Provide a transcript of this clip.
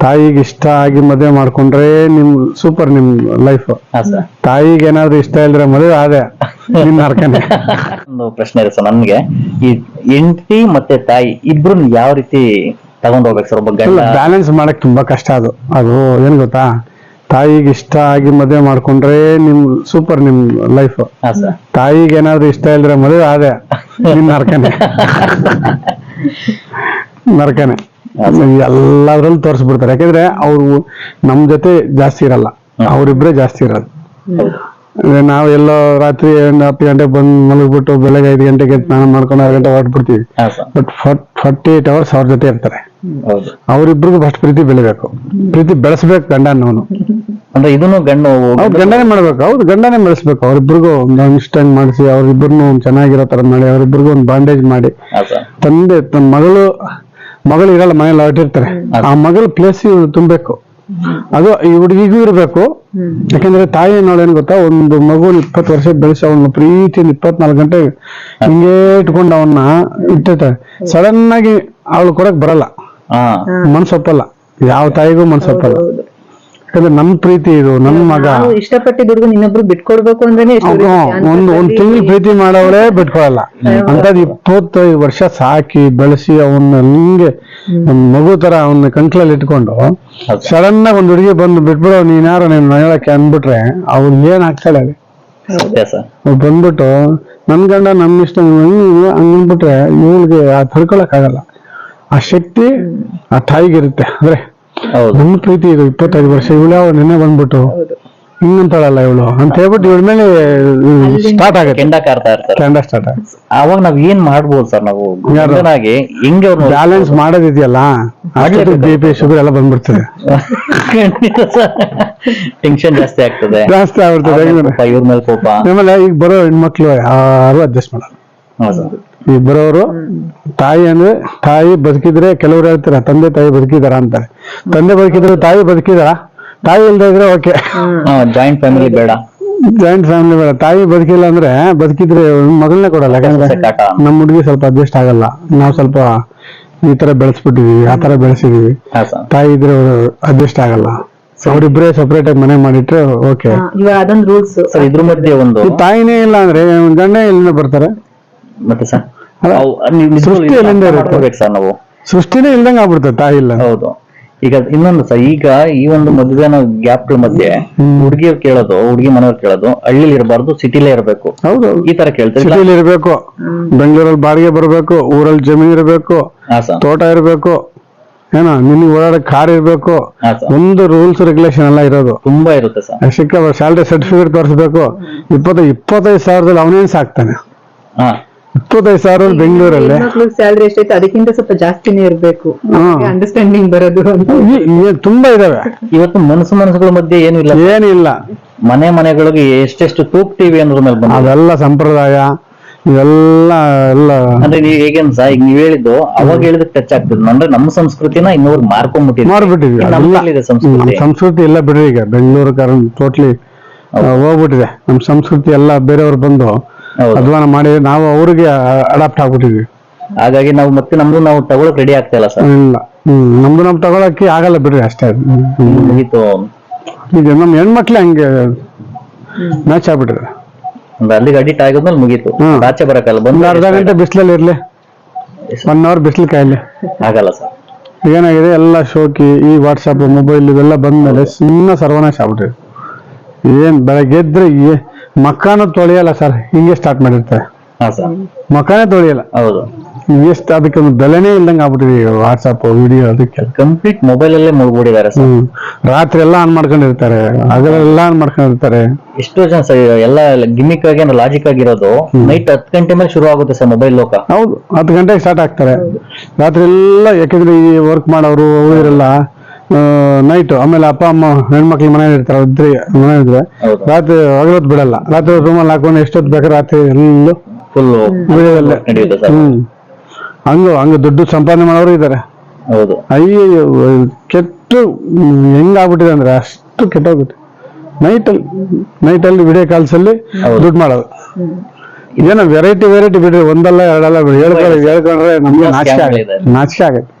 ತಾಯಿಗೆ ಇಷ್ಟ ಆಗಿ ಮದುವೆ ಮಾಡ್ಕೊಂಡ್ರೆ ನಿಮ್ ಸೂಪರ್ ನಿಮ್ ಲೈಫ್ ತಾಯಿಗೆ ಏನಾದ್ರು ಇಷ್ಟ ಇಲ್ದ್ರೆ ಮದುವೆ ಅದೇ ನಿನ್ನ ಒಂದು ಪ್ರಶ್ನೆ ಇದೆ ಸರ್ ನನ್ಗೆ ಈ ಹೆಂಡತಿ ಮತ್ತೆ ತಾಯಿ ಇಬ್ರು ಯಾವ ರೀತಿ ತಗೊಂಡ್ ಹೋಗ್ಬೇಕು ಸರ್ ಒಬ್ಬ ಗಂಡ? ಬ್ಯಾಲೆನ್ಸ್ ಮಾಡಕ್ ತುಂಬಾ ಕಷ್ಟ ಅದು. ಅದು ಏನ್ ಗೊತ್ತಾ? ತಾಯಿಗೆ ಇಷ್ಟ ಆಗಿ ಮದುವೆ ಮಾಡ್ಕೊಂಡ್ರೆ ನಿಮ್ ಸೂಪರ್ ನಿಮ್ ಲೈಫ್ ತಾಯಿಗೆ ಏನಾದ್ರು ಇಷ್ಟ ಇಲ್ದ್ರೆ ಮದುವೆ ಅದೇ ನಿನ್ನ ನರಕನೆ ನರಕನೆ ಎಲ್ಲದ್ರಲ್ಲೂ ತೋರಿಸ್ಬಿಡ್ತಾರೆ. ಯಾಕಂದ್ರೆ ಅವ್ರು ನಮ್ ಜೊತೆ ಜಾಸ್ತಿ ಇರಲ್ಲ. ಅವ್ರಿಬ್ರೆ ಜಾಸ್ತಿ ಇರೋದು. ಎಲ್ಲೋ ರಾತ್ರಿ ಹತ್ತು ಗಂಟೆಗೆ ಬಂದು ಮಲಗ್ಬಿಟ್ಟು ಬೆಳಗ್ಗೆ ಐದು ಗಂಟೆಗೆ ಸ್ನಾನ ಮಾಡ್ಕೊಂಡು ಆರು ಗಂಟೆ ಹೊರಟ್ಬಿಡ್ತೀವಿ. ಬಟ್ ಫಾರ್ಟಿ ಏಟ್ ಅವರ್ಸ್ ಅವ್ರ ಜೊತೆ ಇರ್ತಾರೆ. ಅವ್ರಿಬ್ರಿಗೂ ಫಸ್ಟ್ ಪ್ರೀತಿ ಬೆಳಿಬೇಕು. ಪ್ರೀತಿ ಬೆಳೆಸ್ಬೇಕು ಗಂಡ ಅನ್ನೋನು ಅಂದ್ರೆ ಇದನ್ನು ಗಂಡು ಗಂಡನೇ ಮಾಡ್ಬೇಕು. ಹೌದು ಗಂಡನೇ ಬೆಳೆಸ್ಬೇಕು ಅವ್ರಿಬ್ರಿಗೂ ಒಂದು ಇಷ್ಟಂಗ್ ಮಾಡಿಸಿ ಅವ್ರಿಬ್ರು ಚೆನ್ನಾಗಿರೋ ತರ ಮಾಡಿ ಅವ್ರಿಬ್ರಿಗೂ ಒಂದು ಬಾಂಡೇಜ್ ಮಾಡಿ. ತಂದೆ ತನ್ನ ಮಗಳು ಮಗಳು ಇರಲ್ಲ ಮನೇಲಿ ಹೊರಟಿರ್ತಾರೆ ಆ ಮಗಳ ಪ್ಲೇಸ್ ಇವ್ರು ತುಂಬಬೇಕು. ಅದು ಈ ಹುಡುಗಿಗೂ ಇರಬೇಕು. ಯಾಕಂದ್ರೆ ತಾಯಿ ಏನ್ ಗೊತ್ತಾ ಒಂದು ಮಗು ಇಪ್ಪತ್ತು ವರ್ಷ ಬೆಳೆಸಿ ಅವನ ಪ್ರೀತಿಯಿಂದ ಇಪ್ಪತ್ನಾಲ್ಕು ಗಂಟೆ ಹಿಂಗೆ ಇಟ್ಕೊಂಡು ಅವನ್ನ ಇಟ್ಟಿರ್ತಾರೆ. ಸಡನ್ ಆಗಿ ಅವಳು ಕೊಡಕ್ ಬರಲ್ಲ. ಮನ್ಸೊಪ್ಪಲ್ಲ. ಯಾವ ತಾಯಿಗೂ ಮನ್ಸೊಪ್ಪಲ್ಲ. ಯಾಕಂದ್ರೆ ನಮ್ ಪ್ರೀತಿ ಇದು ನಮ್ ಮಗ. ನಾವು ಇಷ್ಟಪಟ್ಟಿದ ಹುಡುಗ ಇನ್ನೊಬ್ರು ಬಿಟ್ಕೊಡ್ಬೇಕು ಅಂದ್ರೇನೆ ಎಷ್ಟು ಅವ್ನು ರೀತಿ ಒಂದ್ ಒಂದ್ ತಿಂಗಳು ಪ್ರೀತಿ ಮಾಡೋವಳೇ ಬಿಟ್ಕೊಳಲ್ಲ. ಅಂತ ಇಪ್ಪತ್ತೈದು ವರ್ಷ ಸಾಕಿ ಬೆಳೆಸಿ ಅವನ್ನ ಹಿಂಗೆ ಒಂದ್ ಮಗು ತರ ಅವನ್ನ ಕಂಕ್ಲಲ್ಲಿ ಇಟ್ಕೊಂಡು ಸಡನ್ ಆಗಿ ಒಂದ್ ಹುಡುಗಿ ಬಂದು ಬಿಟ್ಬಿಡೋ ನೀನ್ ಯಾರು ನೀನ್ ಹೇಳಕ್ಕೆ ಅಂದ್ಬಿಟ್ರೆ ಅವ್ನ್ ಏನ್ ಆಗ್ತಾಳೆ ಅಲ್ಲಿ? ಸತ್ಯ ಸರ್. ಅವ್ಳು ಬಂದ್ಬಿಟ್ಟು ನನ್ ಗಂಡ ನಮ್ ಇಷ್ಟ ಹಂಗಂದ್ಬಿಟ್ರೆ ಇವಳಿಗೆ ಆ ತಡ್ಕೊಳಕ್ ಆಗಲ್ಲ ಆ ಶಕ್ತಿ ಆ ತಾಯಿಗಿರುತ್ತೆ. ಅಂದ್ರೆ ಹೌದು. ನನ್ನ ಪ್ರೀತಿ ಇದು ಇಪ್ಪತ್ತೈದು ವರ್ಷ ಇವಳು ಯಾವ ನೆನ್ನೆ ಬಂದ್ಬಿಟ್ಟು. ಹಿಂಗಂತಾಳಲ್ಲ ಇವಳು? ಅಂತ ಹೇಳ್ಬಿಟ್ಟು ಇವಳ ಮೇಲೆ ಸ್ಟಾರ್ಟ್ ಆಗುತ್ತೆ. ಕೆಂಡ ಕಾರ್ತಾ ಇರ್ತಾರೆ. ಕೆಂಡ ಸ್ಟಾರ್ಟ್ ಅವಾಗ ನಾವ್ ಏನ್ ಮಾಡ್ಬೋದು ಸರ್ ನಾವು? ಯಾರು? ಗಂಡನಾಗಿ ಹೆಂಗೆ ಅವ್ರನ್ನ ಬ್ಯಾಲೆನ್ಸ್ ಮಾಡೋದಿದೆಯಲ್ಲ? ಹಾಗೆ ಬಿ ಪಿ ಶುಗರ್ ಎಲ್ಲ ಬಂದ್ಬಿಡ್ತದೆ. ಟೆನ್ಷನ್ ಜಾಸ್ತಿ ಆಗ್ತದೆ. ಜಾಸ್ತಿ ಆಗ್ಬಿಡ್ತದೆ ಅವ್ರ ಹೆಂಗಂದ್ರೆ? ಮೇಲೆ ಕೋಪ, ಇವ್ರ ಮೇಲೆ ಕೋಪ ಆಮೇಲೆ ಈಗ ಬರೋ ಹೆಣ್ಮಕ್ಳು ಯಾರು ಅಡ್ಜಸ್ಟ್ ಮಾಡಲ್ಲ. ಹಾ ಬರೋರು ತಾಯಿ ಅಂದ್ರೆ ತಾಯಿ ಬದುಕಿದ್ರೆ ಕೆಲವ್ರು ಹೇಳ್ತಾರೆ ತಂದೆ ತಾಯಿ ಬದುಕಿದಾರ ಅಂತಾರೆ. ತಂದೆ ಬದುಕಿದ್ರೆ ತಾಯಿ ಬದುಕಿದಾರ? ತಾಯಿ ಇಲ್ದೇ ಇದ್ರೆ ಓಕೆ. ಜಾಯಿಂಟ್ ಫ್ಯಾಮಿಲಿ ಬೇಡ. ಜಾಯಿಂಟ್ ಫ್ಯಾಮಿಲಿ ಬೇಡ. ತಾಯಿ ಬದುಕಿಲ್ಲ ಅಂದ್ರೆ ಬದುಕಿದ್ರೆ ಮಗಳನ್ನೇ ಕೊಡಲ್ಲ ಯಾಕಂದ್ರೆ ನಮ್ಮ ಹುಡುಗಿ ಸ್ವಲ್ಪ ಅಡ್ಜಸ್ಟ್ ಆಗಲ್ಲ. ನಾವು ಸ್ವಲ್ಪ ಈ ತರ ಬೆಳೆಸ್ಬಿಟ್ಟಿದೀವಿ ಆ ತರ ಬೆಳೆಸಿದೀವಿ. ತಾಯಿ ಇದ್ರೆ ಅಡ್ಜಸ್ಟ್ ಆಗಲ್ಲ. ಅವ್ರಿಬ್ರೇ ಸಪರೇಟ್ ಆಗಿ ಮನೆ ಮಾಡಿಟ್ರೆ ಓಕೆ. ಹಾ, ಇವಾಗ ಅದೊಂದು ರೂಲ್ಸ್ ಸರ್ ಇದ್ರ ಮಧ್ಯೆ ಒಂದು ತಾಯಿನೇ ಇಲ್ಲ ಅಂದ್ರೆ ಗಂಡ ಎಲ್ಲಿಂದ ಬರ್ತಾರೆ. ಮತ್ತೆ ಸರ್? ಸರ್ ನಾವು. ಸೃಷ್ಟಿನೇ ಇಲ್ದಂಗ ಆಗ್ಬಿಡ್ತದೆ ತಾಯಿ ಇಲ್ಲ. ಹೌದು. ಈಗ ಇನ್ನೊಂದು ಸರ್ ಈಗ ಈ ಒಂದು ಮದುವೆನ ಗ್ಯಾಪ್ ಮಧ್ಯೆ ಹುಡುಗಿಯವ್ರು ಕೇಳೋದು ಹುಡುಗಿ ಮನೆಯವ್ರು ಕೇಳೋದು ಹಳ್ಳಿಲಿ ಇರಬಾರ್ದು ಸಿಟಿಲೇ ಇರಬೇಕು. ಹೌದು. ಈ ತರ ಕೇಳ್ತಾರೆ? ಸಿಟಿಲಿ ಇರಬೇಕು ಬೆಂಗಳೂರಲ್ಲಿ ಬಾಡಿಗೆ ಬರಬೇಕು ಊರಲ್ಲಿ ಜಮೀನ್ ಇರಬೇಕು ಹಾ ಸರ್. ತೋಟ ಇರಬೇಕು ಏನೋ ನಿನಗೆ ಓಡಾಡೋ ಕಾರ್ ಇರಬೇಕು ಒಂದು ರೂಲ್ಸ್ ರೆಗ್ಯುಲೇಷನ್ ಎಲ್ಲ ಇರೋದು. ತುಂಬಾ ಇರುತ್ತೆ ಸರ್. ಸಿಕ್ಕ ಸ್ಯಾಲ್ರಿ ಸರ್ಟಿಫಿಕೇಟ್ ತೋರಿಸ್ಬೇಕು ಇಪ್ಪತ್ತೈದು ಇಪ್ಪತ್ತೈದು ಸಾವಿರದಲ್ಲಿ ಅವನೇನ್ ಸಾಕ್ತಾನೆ? ಹಾ. ಇಪ್ಪತ್ತೈದು ಸಾವಿರ ಬೆಂಗಳೂರಲ್ಲಿ? ಸ್ಯಾಲ್ರಿ ಎಷ್ಟೈತೆ ಅದಕ್ಕಿಂತ ಸ್ವಲ್ಪ ಜಾಸ್ತಿನೇ ಇರಬೇಕು. ಅಂಡರ್ಸ್ಟ್ಯಾಂಡಿಂಗ್ ಬರೋದು ಅಂತ. ತುಂಬಾ ಇದಾವೆ. ಇವತ್ತು ಮನಸ್ಸು ಮನಸ್ಸುಗಳ ಮಧ್ಯೆ ಏನು ಇಲ್ಲ. ಏನಿಲ್ಲ. ಮನೆ ಮನೆಗಳಿಗೆ ಎಷ್ಟೆಷ್ಟು ತೂಗ್ತೀವಿ ಅನ್ನೋದ್ರ ಮೇಲೆ ಬಂದ ಅವೆಲ್ಲ ಸಂಪ್ರದಾಯ ಇವೆಲ್ಲ ಎಲ್ಲ. ಅಂದ್ರೆ ನೀವ್ ಹೇಗೇನ್ ಸರ್ ಈಗ ನೀವ್ ಹೇಳಿದ್ದು ಅವಾಗ ಹೇಳಿದ್ ಟಚ್ ಆಗ್ತದೆ ಅಂದ್ರೆ ನಮ್ಮ ಸಂಸ್ಕೃತಿನ ಇನ್ನೂರು ಮಾರ್ಕೊಂಡ್ಬಿಟ್ಟಿದ್ವಿ ಮಾಡ್ಬಿಟ್ಟಿದ್ವಿ ನಮ್ಮ ಅದೆಲ್ಲ ಕೈಲಿದೆ ಸಂಸ್ಕೃತಿ. ಸಂಸ್ಕೃತಿ ಎಲ್ಲ ಬಿಡ್ರಿ ಈಗ. ಬೆಂಗಳೂರು ಕಾರಣ ಟೋಟ್ಲಿ ಹೋಗ್ಬಿಟ್ಟಿದೆ. ನಮ್ ಸಂಸ್ಕೃತಿ ಎಲ್ಲ ಬೇರೆಯವ್ರು ಬಂದು ಅಧ್ವಾನ ಮಾಡಿ ನಾವು ಅವ್ರಿಗೆ ಅಡಾಪ್ಟ್ ಆಗ್ಬಿಟ್ಟಿದ್ವಿ. ಹಾಗಾಗಿ ನಾವು ಮತ್ತೆ ನಮ್ದು ನಾವು ತಗೊಳಕ್ ರೆಡಿ ಆಗ್ತಾ ಇಲ್ಲ ಸರ್. ಇಲ್ಲ. ಹ್ಮ್ ನಮ್ದು ನಮ್ ತಗೊಳಕ್ಕೆ ಆಗಲ್ಲ ಬಿಡ್ರಿ ಅಷ್ಟೇ. ಮುಗೀತು. ಈಗ ನಮ್ ಹೆಣ್ಮಕ್ಳೆ ಹಂಗೆ ಮ್ಯಾಚ್ ಆಗ್ಬಿಟ್ರೆ. ಒಂದು ಅಲ್ಲಿಗೆ ಅಡಿಟ್ ಆಗಿದ್ಮೇಲೆ ಮುಗೀತು. ಹ್ಮ್. ಆಚೆ ಬರಕಲ್ಲ ಬಂದ ಅರ್ಧ ಬಂದು ಗಂಟೆ ಬಿಸಿಲಲ್ಲಿ ಇರ್ಲಿ. ಒನ್ ಅವರ್ ಬಿಸಿಲು ಕಾಯಿಲೆ. ಆಗಲ್ಲ ಸರ್. ಏನಾಗಿದೆ ಎಲ್ಲ ಶೋಕಿ ಈ ವಾಟ್ಸಪ್ ಮೊಬೈಲ್ ಇವೆಲ್ಲ ಬಂದ್ಮೇಲೆ ಸುಮ್ಮನೆ ಸರ್ವನಾಶ ಆಗ್ಬಿಟ್ರಿ ಏನ್ ಬೆಳಗ್ಗೆ ಎದ್ರೆ ಏ- ಮಕ್ಕನೂ ತೊಳೆಯಲ್ಲ ಸರ್ ಹಿಂಗೆ ಸ್ಟಾರ್ಟ್ ಮಾಡಿರ್ತಾರೆ ಹಾ ಸರ್. ಮಕ್ಕನೇ ತೊಳೆಯಲ್ಲ? ಹೌದು. ಎಷ್ಟು ಅದಕ್ಕೊಂದು ಬೆಲೆನೇ ಇಲ್ದಂಗೆ ಆಗ್ಬಿಟ್ಟಿದೆ ವಾಟ್ಸಪ್ ವಿಡಿಯೋ ಅದಕ್ಕೆ. ಕಂಪ್ಲೀಟ್ ಮೊಬೈಲ್ ಅಲ್ಲೇ ಮುಳುಗ್ಬಿಟ್ಟಿದ್ದಾರೆ ಸರ್. ಹ್ಮ್. ರಾತ್ರಿ ಎಲ್ಲ ಆನ್ ಮಾಡ್ಕೊಂಡಿರ್ತಾರೆ ಹಗಲೆಲ್ಲ ಆನ್ ಮಾಡ್ಕೊಂಡಿರ್ತಾರೆ. ಎಷ್ಟೋ ಜನ ಸರ್ ಎಲ್ಲ ಗಿಮಿಕ್ ಆಗಿ ಲಾಜಿಕ್ ಆಗಿರೋದು ನೈಟ್ ಹತ್ತು ಗಂಟೆ ಮೇಲೆ ಶುರು ಆಗುತ್ತೆ ಸರ್ ಮೊಬೈಲ್ ಲೋಕ. ಹೌದು ಹತ್ತು ಗಂಟೆಗೆ ಸ್ಟಾರ್ಟ್ ಆಗ್ತಾರೆ. ರಾತ್ರಿ ಎಲ್ಲ ಯಾಕಂದ್ರೆ ಈ ವರ್ಕ್ ಮಾಡೋರು ಅವರೆಲ್ಲ ನೈಟ್ ಆಮೇಲೆ ಅಪ್ಪ ಅಮ್ಮ ಹೆಣ್ಮಕ್ಳು ಮನೇಲಿ ಇರ್ತಾರೆ ಇದ್ರೆ ಮನೆ ಇದ್ರೆ ರಾತ್ರಿ ಹಗಲೊತ್ತು ಬಿಡಲ್ಲ. ರಾತ್ರಿ ರೂಮಲ್ಲಿ ಹಾಕೊಂಡು ಎಷ್ಟೊತ್ತು ಬೇಕಾದ್ರೆ ರಾತ್ರಿ ಎಲ್ಲೂ ಹ್ಮ್. ಹಂಗು ಹಂಗ ದುಡ್ಡು ಸಂಪಾದನೆ ಮಾಡೋರು ಇದ್ದಾರೆ. ಹೌದು. ಅಯ್ಯೋ ಕೆಟ್ಟು ಹೆಂಗಾಗ್ಬಿಟ್ಟಿದೆ ಅಂದ್ರೆ ಅಷ್ಟು ಕೆಟ್ಟೋಗುತ್ತೆ. ನೈಟಲ್ಲಿ ನೈಟಲ್ಲಿ ವಿಡಿಯೋ ಕಾಲ್ಸಲ್ಲಿ. ದುಡ್ಡು ಮಾಡೋದು. ಏನೋ ವೆರೈಟಿ ವೆರೈಟಿ ಬಿಡ್ರಿ ಒಂದಲ್ಲ ಎರಡಲ್ಲ ಹೇಳ್ಕೊಂಡ್ರೆ ನಮ್ಗೆ ನಾಚಿಕೆ ಆಗುತ್ತೆ. ನಾಚಿಕೆ ಆಗುತ್ತೆ.